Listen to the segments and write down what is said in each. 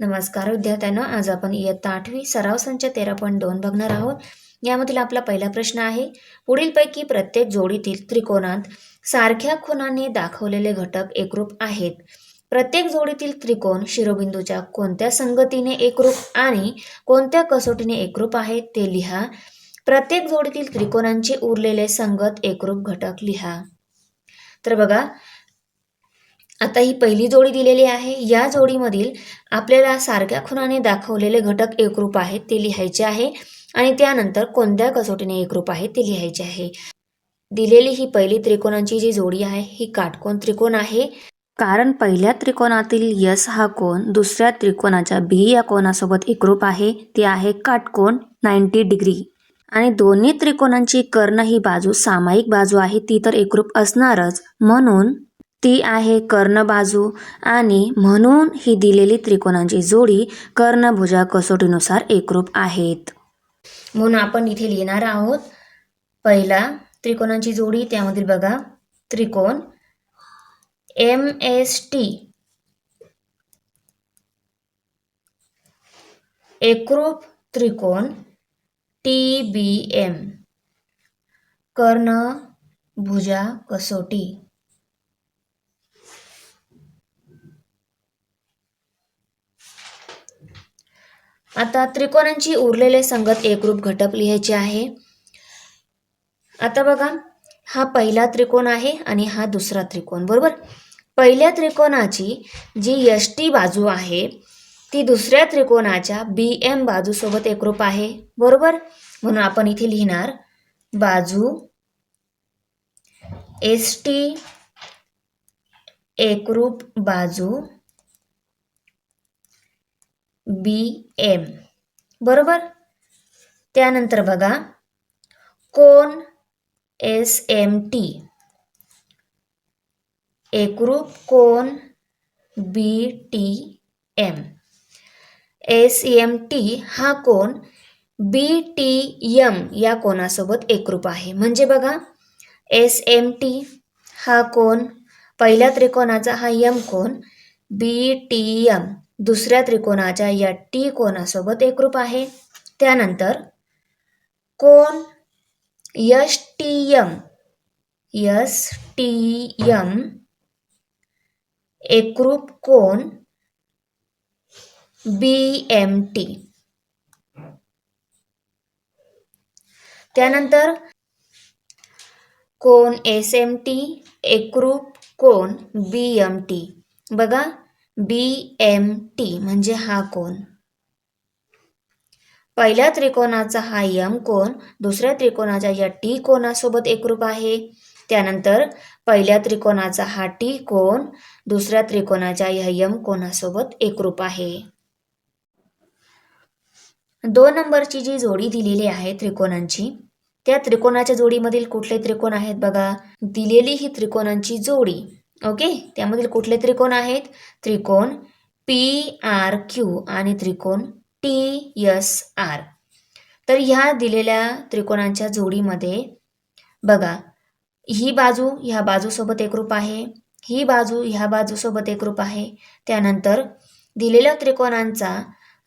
नमस्कार विद्यार्थ्यांनो आज आपण इयत्ता आठवी सराव संच तेरा पॉईंट दोन बघणार आहोत. यामधील आपला पहिला प्रश्न आहे पुढीलपैकी प्रत्येक जोडीतील त्रिकोणात सारख्या खुणांनी दाखवलेले घटक एकरूप आहेत. प्रत्येक जोडीतील त्रिकोण शिरोबिंदूच्या कोणत्या संगतीने एकरूप आणि कोणत्या कसोटीने एकरूप आहेत ते लिहा. प्रत्येक जोडीतील त्रिकोणांचे उरलेले संगत एकरूप घटक लिहा. तर बघा आता ही पहिली जोडी दिलेली आहे. या जोडीमधील आपल्याला सारख्या खुणाने दाखवलेले घटक एकरूप आहेत ते लिहायचे आहे आणि त्यानंतर कोणत्या कसोटीने एकरूप आहे ते लिहायचे आहे. दिलेली ही पहिली त्रिकोणांची जी जोडी आहे ही काटकोन त्रिकोण आहे. कारण पहिल्या त्रिकोणातील यस हा कोण दुसऱ्या त्रिकोणाच्या बी या कोणासोबत एकरूप आहे ते आहे काटकोन नाईन्टी डिग्री. आणि दोन्ही त्रिकोणांची कर्ण ही बाजू सामायिक बाजू आहे ती तर एकरूप असणारच. म्हणून ती आहे कर्ण बाजू आणि म्हणून ही दिलेली त्रिकोणांची जोडी कर्णभुजा कसोटीनुसार एकरूप आहेत. म्हणून आपण इथे लिहिणार आहोत पहिला त्रिकोणांची जोडी त्यामधील बघा त्रिकोण एम एस टी एकरूप त्रिकोण टी बी एम कर्ण भुजा कसोटी. आता त्रिकोणांची उरलेले संगत एकरूप घटक लिहायचे आहे. आता बघा हा पहिला त्रिकोण आहे आणि हा दुसरा त्रिकोण बरोबर? पहिल्या त्रिकोणाची जी यष्टी बाजू आहे ती दुसऱ्या त्रिकोणाच्या बी एम बाजूसोबत एकरूप आहे बरोबर? म्हणून आपण इथे लिहिणार बाजू एस टी एकरूप बाजू बी एम बरोबर? त्यानंतर बघा. कोन एस एम टी एकरूप कोन B T M S M T हा कोण? बी टी एम या कोणासोबत एकरूप आहे. म्हणजे बघा एस एम टी हा कोण? पहिल्या त्रिकोणाचा हा यम कोण? बी टी एम दुसऱ्या त्रिकोणाच्या या टी कोणासोबत एकरूप आहे? त्यानंतर कोण? S T M S T M एकरूप कोण? B M T. त्यानंतर कोण? S M T. एकरूप कोण? B M T. बघा बी एम टी म्हणजे हा कोण पहिल्या त्रिकोणाचा हा यम कोण दुसऱ्या त्रिकोणाच्या या टी कोणासोबत एकरूप आहे? त्यानंतर पहिल्या त्रिकोणाचा हा टी कोण दुसऱ्या त्रिकोणाच्या या यम कोणासोबत एकरूप आहे? दोन नंबरची जी जोडी दिलेली आहे त्रिकोणांची त्या त्रिकोणाच्या जोडीमधील कुठले त्रिकोण आहेत बघा? दिलेली ही त्रिकोणांची जोडी. ओके? त्यामधील कुठले त्रिकोण आहेत? त्रिकोण पी आर क्यू आणि त्रिकोण टी एस आर तर ह्या दिलेल्या त्रिकोणांच्या जोडीमध्ये बघा ही बाजू ह्या बाजूसोबत एकरूप आहे ही बाजू ह्या बाजूसोबत एकरूप आहे. त्यानंतर दिलेल्या त्रिकोणांचा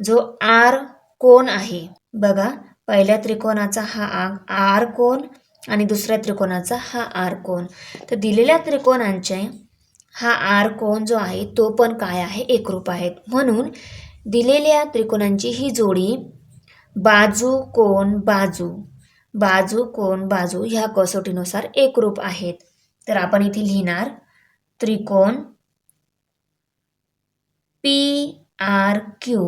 जो आर कोण आहे बघा पहिल्या त्रिकोणाचा हा आर कोण आणि दुसऱ्या त्रिकोणाचा हा आर कोण तर दिलेल्या त्रिकोणांचे हा आर कोण जो आहे तो पण काय आहे? एकरूप आहेत. म्हणून दिलेल्या त्रिकोणांची ही जोडी बाजू कोण बाजू बाजू कोण बाजू ह्या कसोटीनुसार एकरूप आहेत. तर आपण इथे लिहिणार त्रिकोण पी आर क्यू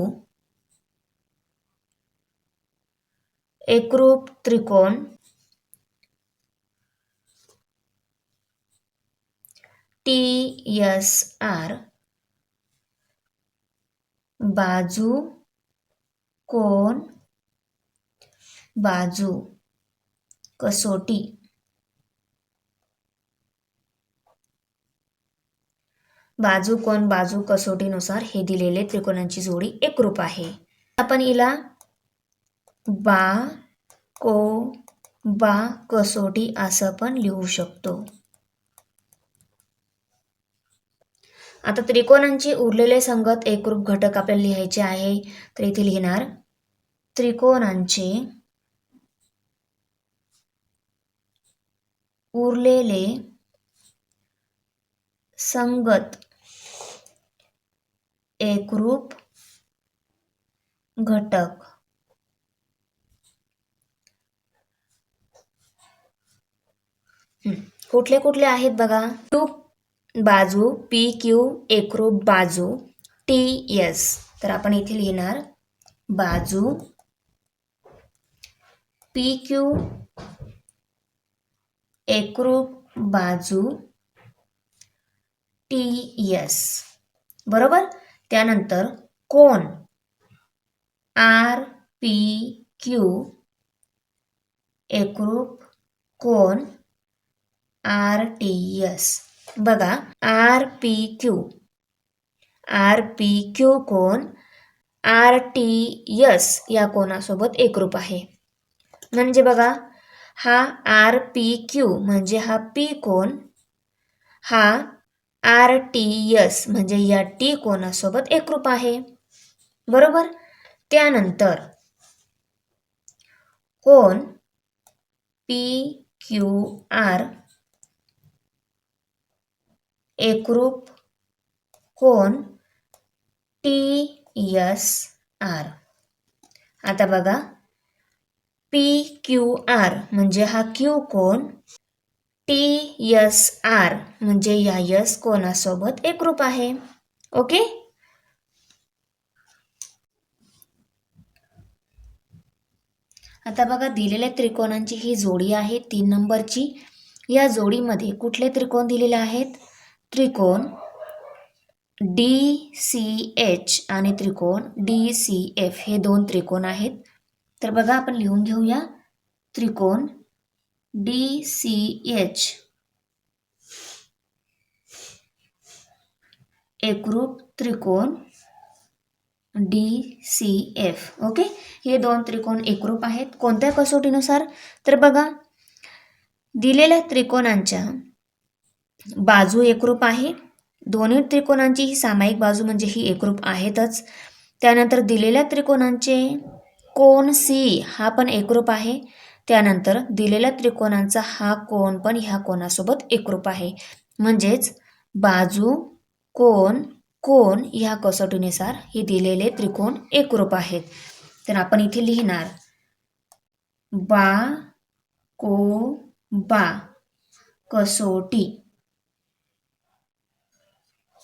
एकरूप त्रिकोण टी एस आर बाजू कोण? बाजू कसोटी. बाजू कोण? बाजू कसोटीनुसार हे दिलेले त्रिकोणांची जोडी एकरूप आहे. आपण हिला बा को बा कसोटी असं पण लिहू शकतो. आता त्रिकोणांचे उरलेले संगत एकरूप घटक आपल्याला लिहायचे आहे. तर इथे लिहिणार त्रिकोणांचे उरलेले संगत एकरूप घटक कुठले कुठले आहेत बघा? टू बाजू पी क्यू एकरूप बाजू टी एस तर आपण इथे लिहिणार बाजू पी क्यू एकरूप बाजू टी एस बरोबर? त्यानंतर कोण आर पी क्यू एकरूप कोण आर टी एस बघा R P Q. R P Q कोण? आर टी यस या कोणासोबत एकरूप आहे. म्हणजे बघा हा आर पी क्यू म्हणजे हा पी कोण? हा आर टी यस म्हणजे या टी कोणासोबत एकरूप आहे. बरोबर? त्यानंतर कोण? P Q R. एकरूप कोण टी एस आर. आता बघा. पी क्यू आर म्हणजे हा क्यू कोण टी एस आर म्हणजे या यस कोणासोबत एकरूप आहे. ओके? आता बघा दिलेल्या त्रिकोणांची ही जोडी आहे तीन नंबरची. या जोडीमध्ये कुठले त्रिकोण दिलेले आहेत? त्रिकोण डी सी एच आणि त्रिकोण डी सी एफ हे दोन त्रिकोण आहेत. तर बघा आपण लिहून घेऊया. त्रिकोण डी सी एच एकरूप त्रिकोण डी सी एफ ओके हे दोन त्रिकोण एकरूप आहेत. कोणत्या कसोटीनुसार? तर बघा दिलेल्या त्रिकोणांच्या बाजू एकरूप आहे. दोन्ही त्रिकोणांची ही सामायिक बाजू म्हणजे ही एकरूप आहेतच. त्यानंतर दिलेल्या त्रिकोणांचे कोण सी हा पण एकरूप आहे. त्यानंतर दिलेल्या त्रिकोणांचा हा कोण पण ह्या कोणासोबत एकरूप आहे. म्हणजेच बाजू कोण कोण ह्या कसोटीनुसार हे दिलेले त्रिकोण एकरूप आहेत. तर आपण इथे लिहिणार. बा को बा. कसोटी.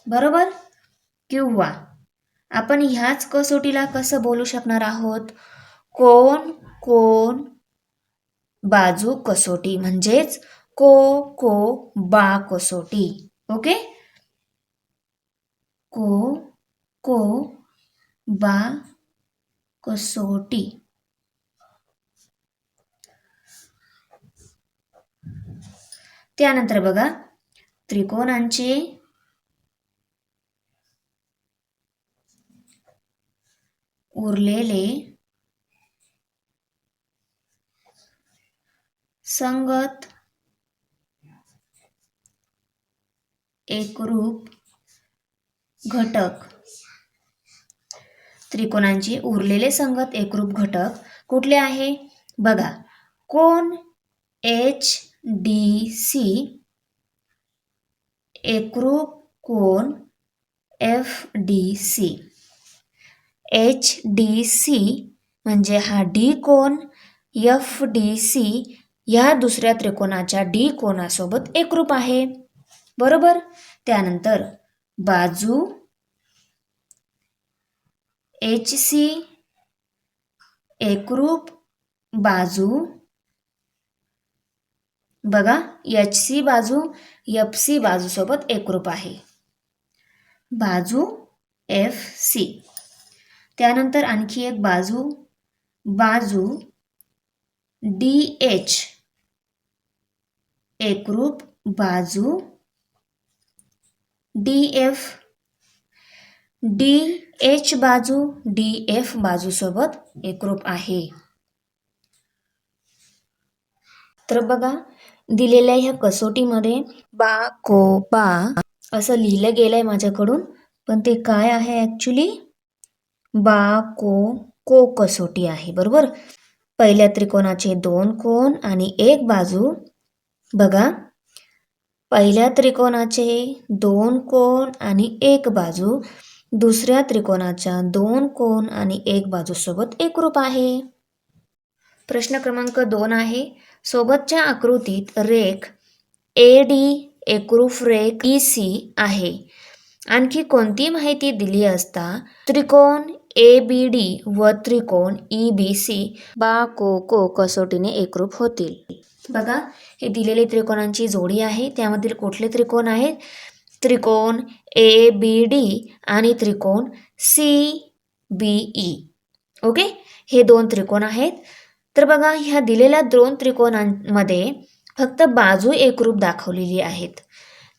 बरोबर? किंवा आपण ह्याच कसोटीला कसं बोलू शकणार आहोत? कोण कोण बाजू कसोटी? म्हणजेच को को बा कसोटी. ओके? को को बा कसोटी. त्यानंतर बघा त्रिकोणांचे उरलेले संगत एकरूप घटक. त्रिकोणांचे उरलेले संगत एकरूप घटक कुठले आहे? बघा कोण एच डी सी एकरूप कोण F D C H D C म्हणजे हा डी कोण एफ डी सी या दुसऱ्या त्रिकोणाच्या डी कोणासोबत एकरूप आहे. बरोबर? त्यानंतर बाजू एच सी एकरूप बाजू. बघा एच सी बाजू एफ सी बाजूसोबत एकरूप आहे. बाजू एफ सी त्यानंतर आणखी एक बाजू बाजू डी एच एकरूप बाजू डी एफ डी एच बाजू डी एफ बाजूसोबत एकरूप आहे. तर बघा दिलेल्या ह्या कसोटीमध्ये बा को बा असं लिहिलं गेलं आहे माझ्याकडून पण ते काय आहे ॲक्च्युली बा को को कसोटी आहे बरोबर? पहिल्या त्रिकोणाचे दोन कोण आणि एक बाजू. बघा. पहिल्या त्रिकोणाचे दोन कोण आणि एक बाजू. दुसऱ्या त्रिकोणाच्या दोन कोण आणि एक बाजूसोबत एकरूप आहे. प्रश्न क्रमांक दोन आहे. सोबतच्या आकृतीत रेख ए डी एकरूप रेख ई सी आहे. आणखी कोणती माहिती दिली असता? त्रिकोण ए बी डी व त्रिकोण ई बी सी बा को को कसोटीने एकरूप होतील. बघा हे दिलेले त्रिकोणांची जोडी आहे. त्यामधील कुठले त्रिकोण आहेत? त्रिकोण ए बी डी आणि त्रिकोण सी बी ई ओके? हे दोन त्रिकोण आहेत. तर बघा ह्या दिलेल्या दोन त्रिकोणांमध्ये फक्त बाजू एकरूप दाखवलेली आहेत.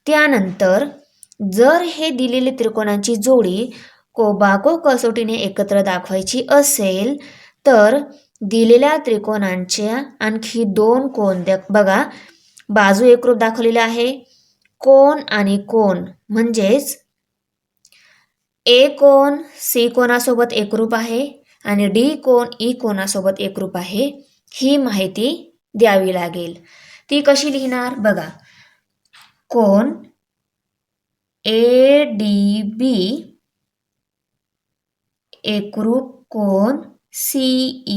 त्यानंतर जर हे दिलेली त्रिकोणांची जोडी कोबाको कसोटीने एकत्र दाखवायची असेल तर दिलेल्या त्रिकोणांच्या आणखी दोन कोण द्या. बघा बाजू एकरूप दाखवलेला आहे. कोण आणि कोण म्हणजेच ए कोण सी कोणासोबत एकरूप आहे आणि डी कोण ई कोणासोबत एकरूप आहे ही माहिती द्यावी लागेल. ती कशी लिहिणार? बघा कोण ए डी बी एकरूप कोण सी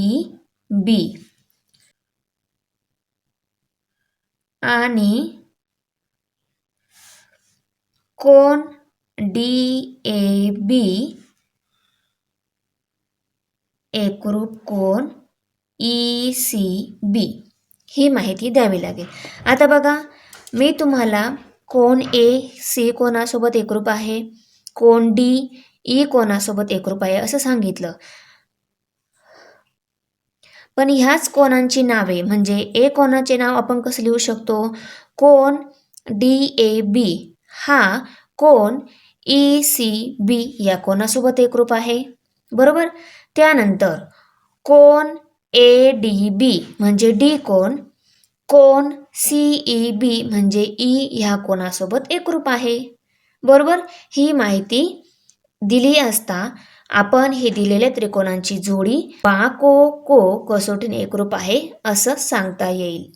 ई बी आणि कोण डी ए बी एकरूप कोण ई सी बी ही माहिती द्यावी लागेल. आता बघा मी तुम्हाला कोण ए सी कोणासोबत एकरूप आहे? कोण डी ई कोणासोबत एकरूप आहे? असं सांगितलं. पण ह्याच कोणांची नावे म्हणजे ए कोणाचे नाव आपण कसं लिहू शकतो? कोण डी ए बी. हा कोण ई सी बी या कोणासोबत एकरूप आहे? बरोबर? त्यानंतर कोण ए डी बी म्हणजे डी कोण? कोण? सी ई बी म्हणजे ई ह्या कोणासोबत एकरूप आहे. बरोबर? ही माहिती दिली असता आपण हे दिलेल्या त्रिकोणांची जोडी बा को को कसोटीने एकरूप आहे असं सांगता येईल.